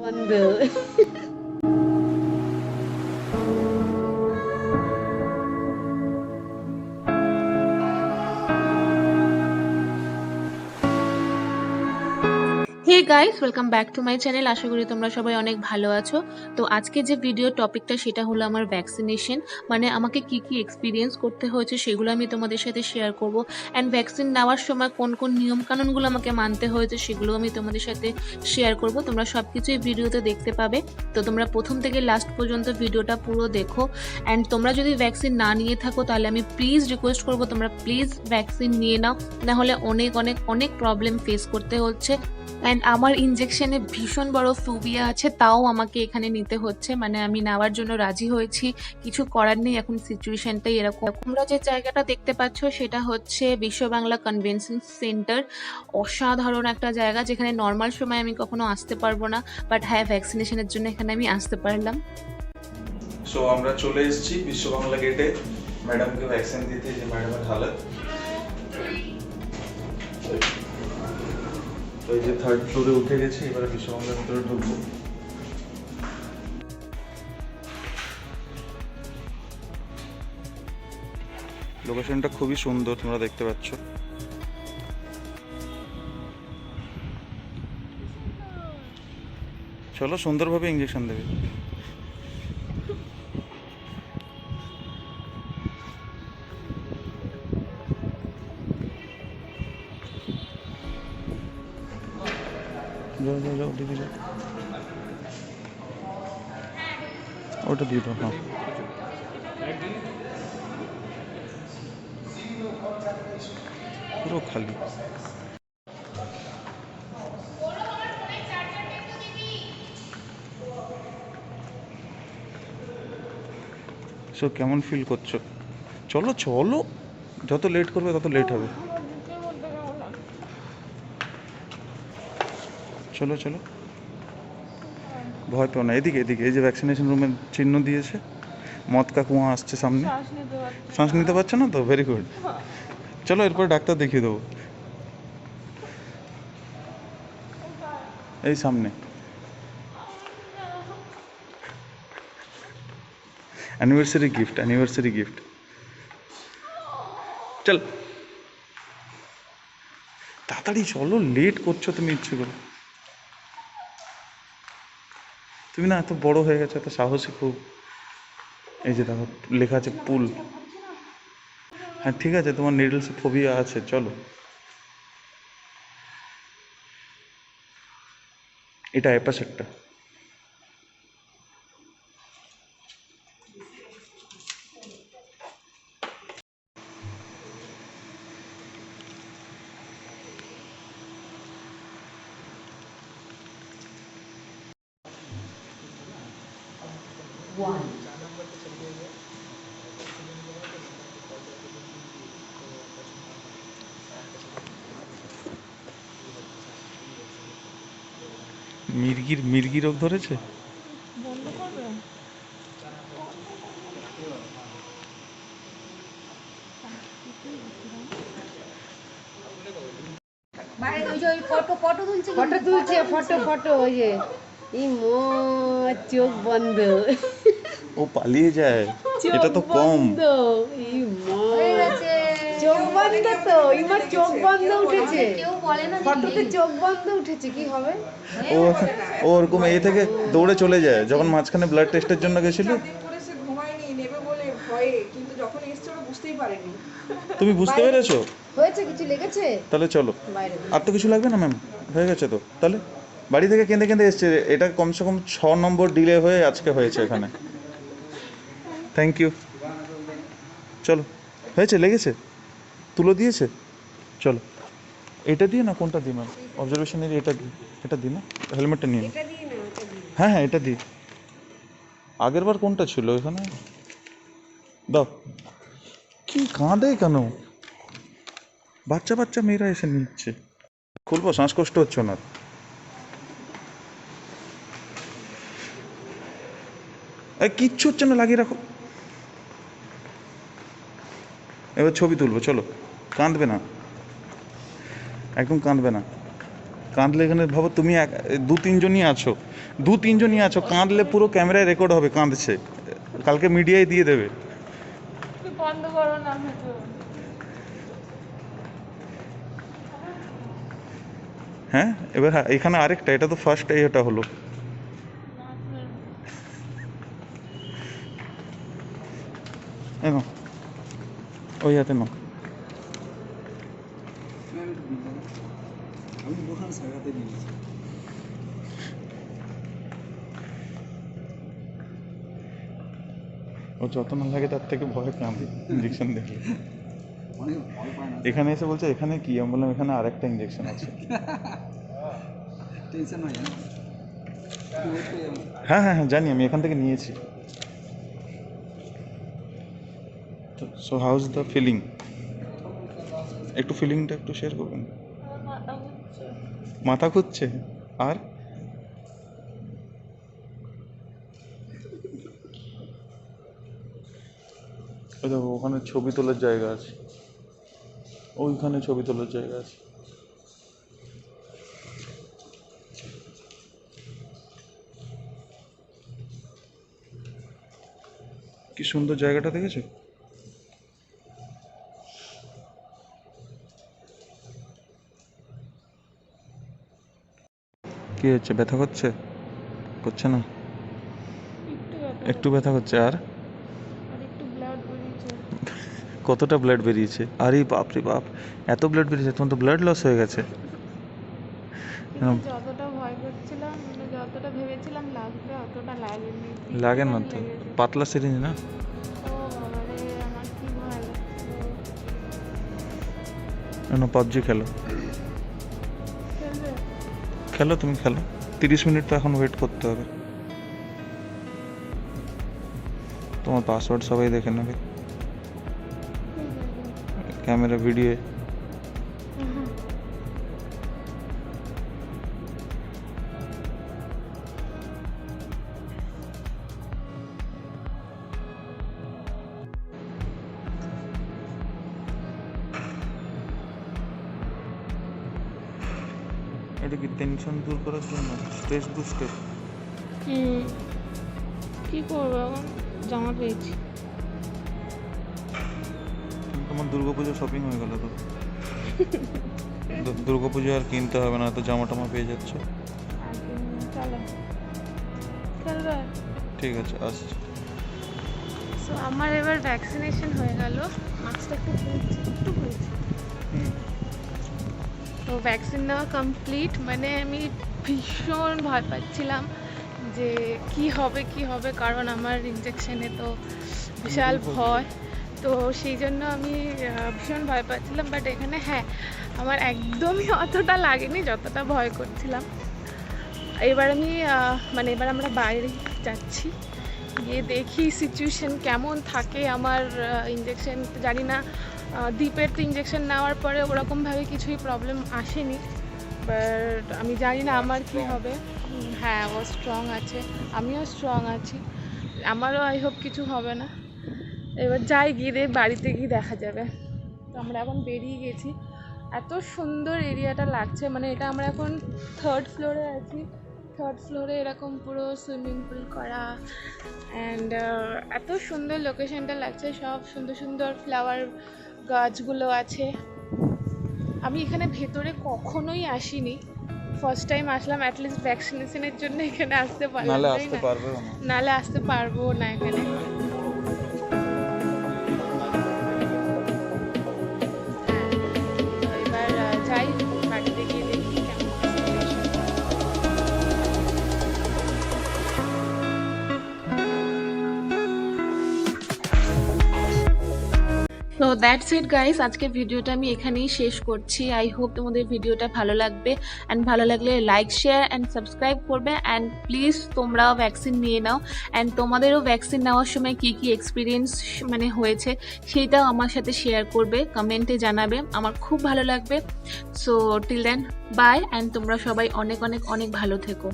বন্ধ হে guys welcome back to my channel আশা করি তোমরা সবাই অনেক ভালো আছো। তো আজকে যে ভিডিও টপিকটা সেটা হলো আমার ভ্যাকসিনেশন মানে আমাকে কি কি এক্সপিরিয়েন্স করতে হয়েছে, সেগুলো আমি তোমাদের সাথে শেয়ার করব। অ্যান্ড ভ্যাকসিন নেওয়ার সময় কোন কোন নিয়মকানুনগুলো আমাকে মানতে হয়েছে সেগুলো আমি তোমাদের সাথে শেয়ার করব। তোমরা সব কিছুই ভিডিওতে দেখতে পাবে। তো তোমরা প্রথম থেকে লাস্ট পর্যন্ত ভিডিওটা পুরো দেখো। অ্যান্ড তোমরা যদি ভ্যাকসিন না নিয়ে থাকো, তাহলে আমি প্লিজ রিকোয়েস্ট করব, তোমরা প্লিজ ভ্যাকসিন নিয়ে নাও। না হলে অনেক অনেক অনেক প্রবলেম ফেস করতে হচ্ছে। অ্যান্ড আমার ইনজেকশনে ভীষণ বড় ফোবিয়া আছে, তাও আমাকে এখানে নিতে হচ্ছে। মানে আমি নেওয়ার জন্য রাজি হয়েছি, কিছু করার নেই, এখন সিচুয়েশনটাই এরকম। তোমরা যে জায়গাটা দেখতে পাচ্ছ, সেটা হচ্ছে বিশ্ব বাংলা কনভেনশন সেন্টার অসাধারণ একটা জায়গা, যেখানে নর্মাল সময় আমি কখনো আসতে পারব না বাট হ্যাঁ ভ্যাকসিনেশনের জন্য এখানে আমি আসতে পারলাম। সো আমরা চলে এসেছি বিশ্ববাংলা গেটে ম্যাডামকে ভ্যাকসিন দিতে, যে ম্যাডামের হালত। এই যে থার্ড ফ্লোরে উঠে গেছি, এবারে বিশ্ববাংলার ভিতরে ঢুকবো। লোকেশনটা খুবই সুন্দর, তোমরা দেখতে পাচ্ছ। চলো সুন্দরভাবে ইঞ্জেকশন দেবে। যাও যাও ওটা দিয়ে দাও হ্যাঁ। পুরো খালি। সো কেমন ফিল করছ? চলো চলো। যত লেট করবে, তত লেট হবে। চলো চলো। ভয় পেও না এদিকে এদিকে এই যে ভ্যাকসিনেশন রুমের চিহ্ন দিয়েছে। মদ কা কুয়া আসছে সামনে। শ্বাস নিতে পারছ না। তো? ভেরি গুড চলো এরপর ডাক্তার দেখিয়ে দেবো। এই সামনে। অ্যানিভার্সারি গিফট অ্যানিভার্সারি গিফট চল। তাড়াতাড়ি চলো লেট করছ তুমি ইচ্ছে করে। তুমি না এত বড় হয়ে গেছো, এত সাহসী খুব। এই যে দেখো, লেখা আছে পুল। হ্যাঁ ঠিক আছে, তোমার নিডলসে ফোবিয়া আছে, চলো। এটা অ্যাপাসেটটা মির্গির মির্গি রোগ ধরেছে? বাইরে ওই ফটো ফটো তুলছে ফটো তুলছে ফটো ফটো ওই যে। ই মো চোখ বন্ধ। ও পালিয়ে যায় এটা তো কম চোখ বন্ধ তো ইমার চোখ বন্ধ উঠেছে। কেউ বলে না ফটোতে চোখ বন্ধ উঠেছে কি হবে? ও ও ওরকম এ থেকে দৌড়ে চলে যায়। যখন মাঝখানে ব্লাড টেস্টের জন্য গেছিল। দিন করে সে ঘুমায়নি নেবে বলে ভয়ে কিন্তু যখন এসছে ওরা বুঝতেই পারেনি। তুমি বুঝতে পেরেছ? হয়েছে কিছু লেগেছে? তাহলে চলো। আর তো কিছু লাগবে না ম্যাম হয়ে গেছে তো। তাহলে বাড়ি থেকে কেঁদে কেঁদে এসছে। এটা কমসে কম ছ নম্বর ডিলে হয়ে আজকে হয়েছে এখানে। থ্যাংক ইউ চলো হয়েছে লেগেছে? তুলো দিয়েছে? চলো। এটা দিয়ে না কোনটা দিই ম্যাম অবজারভেশনের এটা দিই। এটা দিই না? হেলমেটটা নিয়ে হ্যাঁ হ্যাঁ এটা দিই। আগের বার কোনটা ছিল এখানে দাও। কি কাঁদে কেন? বাচ্চা বাচ্চা মেয়েরা এসে নিচ্ছে। খুলবো শ্বাসকষ্ট হচ্ছে না কিচ্ছু হচ্ছে না লাগিয়ে রাখো। এবার ছবি তুলবো চলো। কাঁদবে না। একদম কাঁদবে না। কাঁদলে এখানে ভাবো তুমি এক দু তিনজনই আছো। দু তিনজনই আছো কাঁদলে পুরো ক্যামেরায় রেকর্ড হবে কাঁদছে। কালকে মিডিয়ায় দিয়ে দেবে। বন্ধ করো না হ্যাঁ এবার হ্যাঁ, এখানে আরেকটা এটা তো ফার্স্ট এটা হলো। এ নাও ওই হাতে নাও। ও যত না লাগে তার থেকে ভয় কাঁদে ইঞ্জেকশন দেখলে। এখানে এসে বলছে এখানে কি? আমি বললাম এখানে আরেকটা ইঞ্জেকশন আছে। টেনশন হয়। হ্যাঁ হ্যাঁ হ্যাঁ জানি আমি এখান থেকে নিয়েছি। সো হাউস দ্য ফিলিং একটু ফিলিংটা একটু শেয়ার করবেন? মাথা ঘুরছে। আর? ওই দেখো, ওখানে ছবি তোলার জায়গা আছে। ওইখানে ছবি তোলার জায়গা আছে। কি সুন্দর জায়গাটা দেখেছ? কি হচ্ছে? ব্যথা করছে? করছে না? একটু ব্যথা করছে। আর? কতটা ব্লাড বেরিয়েছে? আরে বাপ রে বাপ এত ব্লাড বেরিয়েছে তোমার তো ব্লাড লস হয়ে গেছে। যতটা ভয় করছিলাম মানে যতটা ভেবেছিলাম লাগবে অতটা লাগেনি। লাগে না তো? পাতলা সিরিঞ্জ না? না পাবজি খেলো। খেলো, তুমি খেলো। তিরিশ মিনিট তো এখন ওয়েট করতে হবে। তোমার পাসওয়ার্ড সবাই দেখে নেবে। ক্যামেরা ভিডিও এটা কি টেনশন দূর করার জন্য? স্ট্রেস বুস্টার কি করব এখন? জামা পেয়েছি। তোমার দুর্গাপুজো শপিং হয়ে গেল তো। দুর্গাপুজো আর কিনতে হবে না তো জামা টামা পেয়ে যাচ্ছ। ঠিক আছে আসছি। সো আমার এবার ভ্যাকসিনেশন হয়ে গেল। একটু খুলছি একটু খুলছি তো ভ্যাকসিন নেওয়া কমপ্লিট মানে আমি ভীষণ ভয় পাচ্ছিলাম যে কি হবে কি হবে কারণ আমার ইঞ্জেকশনে তো বিশাল ভয়। তো সেই জন্য আমি ভীষণ ভয় পাচ্ছিলাম বাট এখানে হ্যাঁ আমার একদমই অতটা লাগেনি যতটা ভয় করছিলাম। এবার আমি মানে এবার আমরা বাইরে যাচ্ছি গিয়ে দেখি সিচুয়েশন কেমন থাকে আমার ইঞ্জেকশন জানি না। দ্বীপের তো ইঞ্জেকশন নেওয়ার পরে ওরকমভাবে কিছুই প্রবলেম আসেনি। বাট আমি জানি না আমার কি হবে। হ্যাঁ ও স্ট্রং আছে। আমিও স্ট্রং আছি। আমারও আই হোপ কিছু হবে না। এবার যাই, গিয়ে বাড়িতে গিয়ে দেখা যাবে। তো আমরা এখন বেরিয়ে গেছি। এত সুন্দর এরিয়াটা লাগছে। মানে এটা আমরা এখন থার্ড ফ্লোরে আছি। থার্ড ফ্লোরে এরকম পুরো সুইমিং পুল করা। অ্যান্ড এত সুন্দর লোকেশনটা লাগছে। সব সুন্দর সুন্দর ফ্লাওয়ার গাছগুলো আছে। আমি এখানে ভেতরে কখনোই আসিনি। ফার্স্ট টাইম আসলাম অ্যাটলিস্ট ভ্যাকসিনেশনের জন্য এখানে আসতে পারলাম নালে আসতে পারব না এখানে। তো দ্যাটস ইট গাইস আজকের ভিডিওটা আমি এখানেই শেষ করছি। আই হোপ তোমাদের ভিডিওটা ভালো লাগবে। অ্যান্ড ভালো লাগলে লাইক শেয়ার অ্যান্ড সাবস্ক্রাইব করবে। অ্যান্ড প্লিজ তোমরাও ভ্যাকসিন নিয়ে নাও। অ্যান্ড তোমাদেরও ভ্যাকসিন নেওয়ার সময় কী কী এক্সপিরিয়েন্স মানে হয়েছে সেইটাও আমার সাথে শেয়ার করবে। কমেন্টে জানাবে। আমার খুব ভালো লাগবে। So till then bye and তোমরা সবাই অনেক অনেক অনেক ভালো থেকো।